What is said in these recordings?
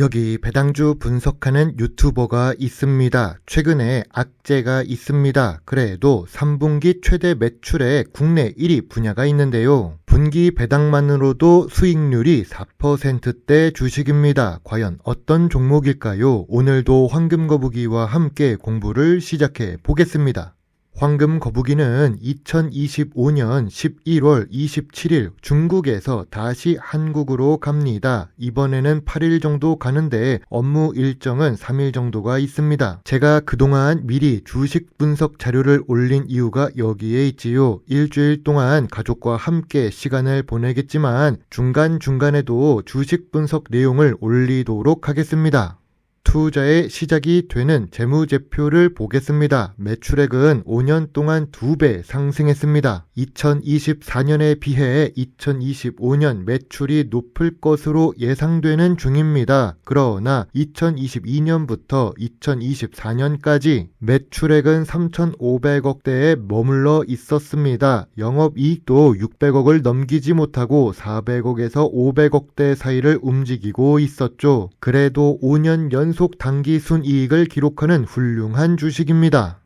여기 배당주 분석하는 유튜버가 있습니다. 최근에 악재가 있습니다. 그래도 3분기 최대 매출의 국내 1위 분야가 있는데요. 분기 배당만으로도 수익률이 4%대 주식입니다. 과연 어떤 종목일까요? 오늘도 황금 거북이와 함께 공부를 시작해 보겠습니다. 황금 거북이는 2025년 11월 27일 중국에서 다시 한국으로 갑니다. 이번에는 8일 정도 가는데 업무 일정은 3일 정도가 있습니다. 제가 그동안 미리 주식 분석 자료를 올린 이유가 여기에 있지요. 일주일 동안 가족과 함께 시간을 보내겠지만 중간중간에도 주식 분석 내용을 올리도록 하겠습니다. 투자의 시작이 되는 재무제표를 보겠습니다. 매출액은 5년 동안 2배 상승했습니다. 2024년에 비해 2025년 매출이 높을 것으로 예상되는 중입니다. 그러나 2022년부터 2024년까지 매출액은 3,500억대에 머물러 있었습니다. 영업이익도 600억을 넘기지 못하고 400억에서 500억대 사이를 움직이고 있었죠. 그래도 5년 연속 단기 순이익을 기록하는 훌륭한 주식입니다.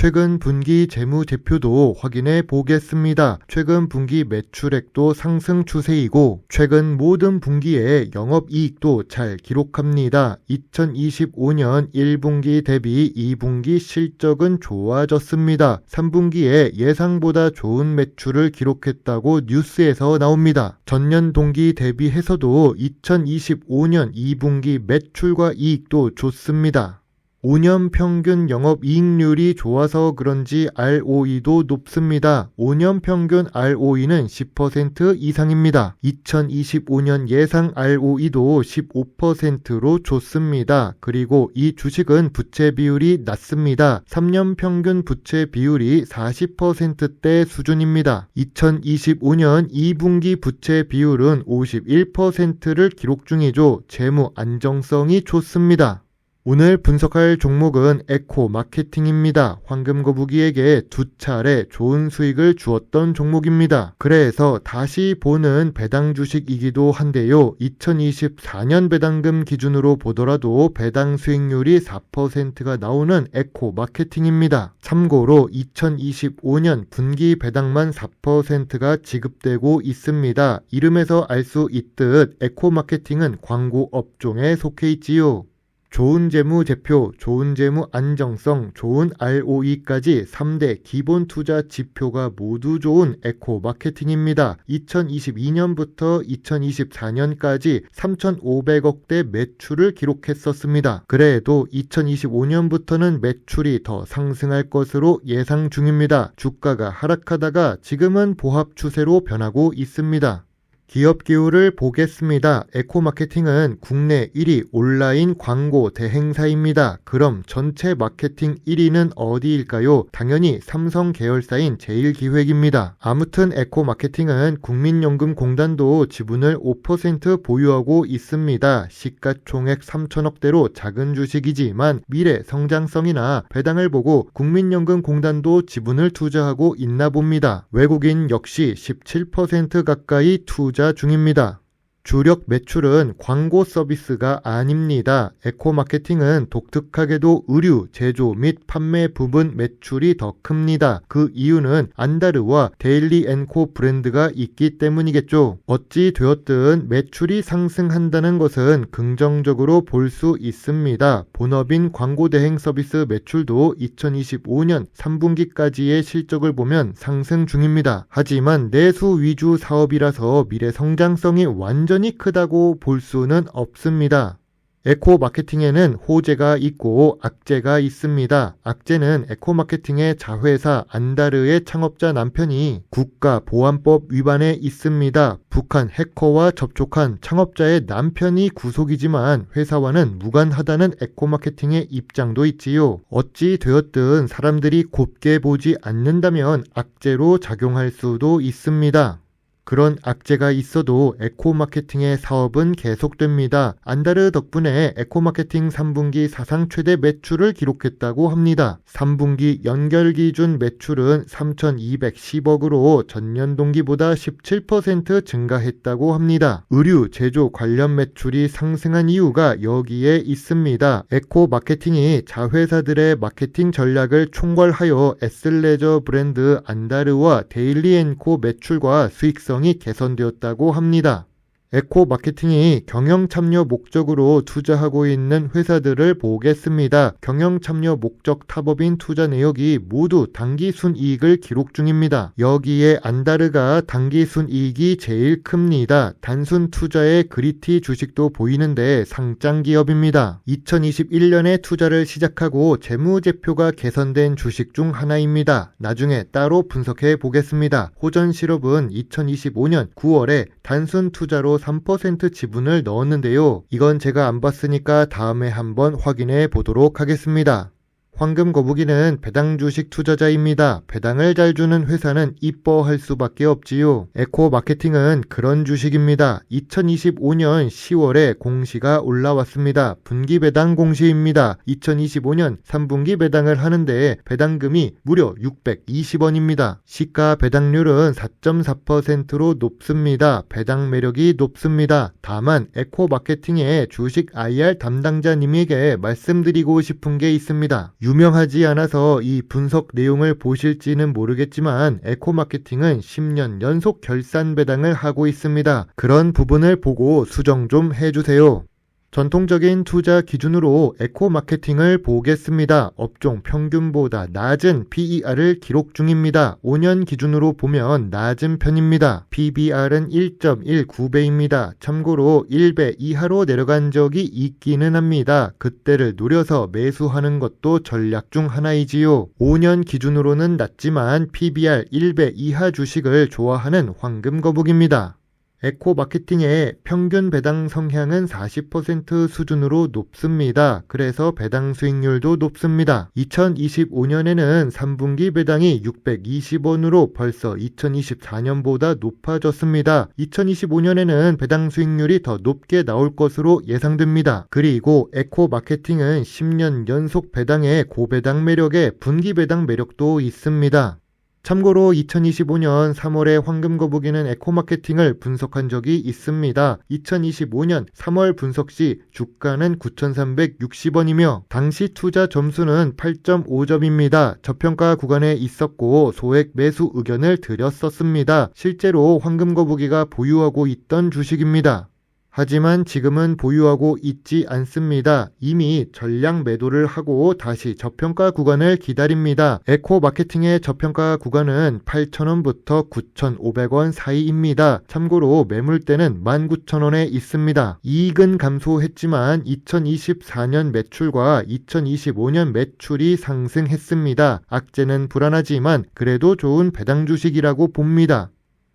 최근 분기 재무 제표도 확인해 보겠습니다. 최근 분기 매출액도 상승 추세이고 최근 모든 분기의 영업이익도 잘 기록합니다. 2025년 1분기 대비 2분기 실적은 좋아졌습니다. 3분기에 예상보다 좋은 매출을 기록했다고 뉴스에서 나옵니다. 전년 동기 대비해서도 2025년 2분기 매출과 이익도 좋습니다. 5년 평균 영업 이익률이 좋아서 그런지 ROE도 높습니다. 5년 평균 ROE는 10% 이상입니다. 2025년 예상 ROE도 15%로 좋습니다. 그리고 이 주식은 부채 비율이 낮습니다. 3년 평균 부채 비율이 40%대 수준입니다. 2025년 2분기 부채 비율은 51%를 기록 중이죠. 재무 안정성이 좋습니다. 오늘 분석할 종목은 에코 마케팅입니다. 황금 거북이에게 두 차례 좋은 수익을 주었던 종목입니다. 그래서 다시 보는 배당 주식이기도 한데요. 2024년 배당금 기준으로 보더라도 배당 수익률이 4%가 나오는 에코 마케팅입니다. 참고로 2025년 분기 배당만 4%가 지급되고 있습니다. 이름에서 알 수 있듯 에코 마케팅은 광고 업종에 속해 있지요. 좋은 재무 제표, 좋은 재무 안정성, 좋은 ROE까지 3대 기본 투자 지표가 모두 좋은 에코 마케팅입니다. 2022년부터 2024년까지 3,500억대 매출을 기록했었습니다. 그래도 2025년부터는 매출이 더 상승할 것으로 예상 중입니다. 주가가 하락하다가 지금은 보합 추세로 변하고 있습니다. 기업 기후를 보겠습니다. 에코마케팅은 국내 1위 온라인 광고 대행사입니다. 그럼 전체 마케팅 1위는 어디일까요? 당연히 삼성 계열사인 제일기획입니다. 아무튼 에코마케팅은 국민연금공단도 지분을 5% 보유하고 있습니다. 시가총액 3천억대로 작은 주식이지만 미래 성장성이나 배당을 보고 국민연금공단도 지분을 투자하고 있나 봅니다. 외국인 역시 17% 가까이 투자 투자 중입니다. 주력 매출은 광고 서비스가 아닙니다. 에코 마케팅은 독특하게도 의류, 제조 및 판매 부분 매출이 더 큽니다. 그 이유는 안다르와 데일리 앤코 브랜드가 있기 때문이겠죠. 어찌 되었든 매출이 상승한다는 것은 긍정적으로 볼 수 있습니다. 본업인 광고 대행 서비스 매출도 2025년 3분기까지의 실적을 보면 상승 중입니다. 하지만 내수 위주 사업이라서 미래 성장성이 완전 완전히 크다고 볼 수는 없습니다. 에코 마케팅에는 호재가 있고 악재가 있습니다. 악재는 에코 마케팅의 자회사 안다르의 창업자 남편이 국가보안법 위반에 있습니다. 북한 해커와 접촉한 창업자의 남편이 구속이지만 회사와는 무관하다는 에코 마케팅의 입장도 있지요. 어찌 되었든 사람들이 곱게 보지 않는다면 악재로 작용할 수도 있습니다. 그런 악재가 있어도 에코마케팅의 사업은 계속됩니다. 안다르 덕분에 에코마케팅 3분기 사상 최대 매출을 기록했다고 합니다. 3분기 연결 기준 매출은 3,210억으로 전년 동기보다 17% 증가했다고 합니다. 의류, 제조 관련 매출이 상승한 이유가 여기에 있습니다. 에코마케팅이 자회사들의 마케팅 전략을 총괄하여 에슬레저 브랜드 안다르와 데일리앤코 매출과 수익성 이 개선되었다고 합니다. 에코 마케팅이 경영 참여 목적으로 투자하고 있는 회사들을 보겠습니다. 경영 참여 목적 타법인 투자 내역이 모두 단기 순이익을 기록 중입니다. 여기에 안다르가 단기 순이익이 제일 큽니다. 단순 투자의 그리티 주식도 보이는데 상장 기업입니다. 2021년에 투자를 시작하고 재무제표가 개선된 주식 중 하나입니다. 나중에 따로 분석해 보겠습니다. 호전 실업은 2025년 9월에 단순 투자로 3% 지분을 넣었는데요. 이건 제가 안 봤으니까 다음에 한번 확인해 보도록 하겠습니다. 황금 거북이는 배당 주식 투자자입니다. 배당을 잘 주는 회사는 이뻐할 수밖에 없지요. 에코 마케팅은 그런 주식입니다. 2025년 10월에 공시가 올라왔습니다. 분기 배당 공시입니다. 2025년 3분기 배당을 하는데 배당금이 무려 620원입니다. 시가 배당률은 4.4%로 높습니다. 배당 매력이 높습니다. 다만 에코 마케팅의 주식 IR 담당자님에게 말씀드리고 싶은 게 있습니다. 유명하지 않아서 이 분석 내용을 보실지는 모르겠지만 에코마케팅은 10년 연속 결산 배당을 하고 있습니다. 그런 부분을 보고 수정 좀 해주세요. 전통적인 투자 기준으로 에코 마케팅을 보겠습니다. 업종 평균보다 낮은 PER을 기록 중입니다. 5년 기준으로 보면 낮은 편입니다. PBR은 1.19배입니다. 참고로 1배 이하로 내려간 적이 있기는 합니다. 그때를 노려서 매수하는 것도 전략 중 하나이지요. 5년 기준으로는 낮지만 PBR 1배 이하 주식을 좋아하는 황금 거북입니다. 에코 마케팅의 평균 배당 성향은 40% 수준으로 높습니다. 그래서 배당 수익률도 높습니다. 2025년에는 3분기 배당이 620원으로 벌써 2024년보다 높아졌습니다. 2025년에는 배당 수익률이 더 높게 나올 것으로 예상됩니다. 그리고 에코 마케팅은 10년 연속 배당의 고배당 매력에 분기 배당 매력도 있습니다. 참고로 2025년 3월에 황금거북이는 에코마케팅을 분석한 적이 있습니다. 2025년 3월 분석 시 주가는 9,360원이며 당시 투자 점수는 8.5점입니다. 저평가 구간에 있었고 소액 매수 의견을 드렸었습니다. 실제로 황금거북이가 보유하고 있던 주식입니다. 하지만 지금은 보유하고 있지 않습니다. 이미 전량 매도를 하고 다시 저평가 구간을 기다립니다. 에코 마케팅의 저평가 구간은 8,000원부터 9,500원 사이입니다. 참고로 매물대는 19,000원에 있습니다. 이익은 감소했지만 2024년 매출과 2025년 매출이 상승했습니다. 악재는 불안하지만 그래도 좋은 배당 주식이라고 봅니다.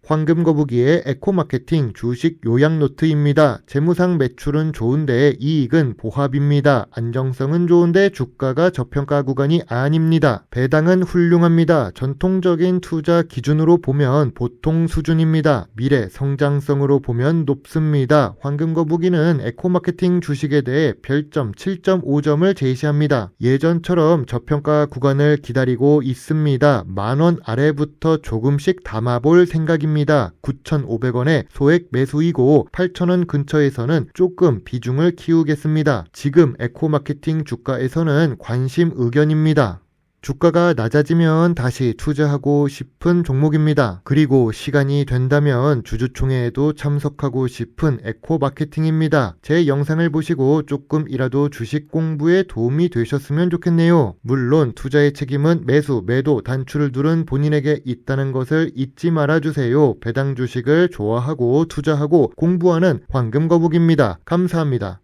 황금거북이의 에코마케팅 주식 요약노트입니다. 재무상 매출은 좋은데 이익은 보합입니다. 안정성은 좋은데 주가가 저평가 구간이 아닙니다. 배당은 훌륭합니다. 전통적인 투자 기준으로 보면 보통 수준입니다. 미래 성장성으로 보면 높습니다. 황금거북이는 에코마케팅 주식에 대해 별점 7.5점을 제시합니다. 예전처럼 저평가 구간을 기다리고 있습니다. 만원 아래부터 조금씩 담아볼 생각입니다. 입니다. 9,500원에 소액 매수이고 8,000원 근처에서는 조금 비중을 키우겠습니다. 지금 에코마케팅 주가에서는 관심 의견입니다. 주가가 낮아지면 다시 투자하고 싶은 종목입니다. 그리고 시간이 된다면 주주총회에도 참석하고 싶은 에코 마케팅입니다. 제 영상을 보시고 조금이라도 주식 공부에 도움이 되셨으면 좋겠네요. 물론 투자의 책임은 매수, 매도, 단추를 두른 본인에게 있다는 것을 잊지 말아주세요. 배당 주식을 좋아하고 투자하고 공부하는 황금 거북입니다. 감사합니다.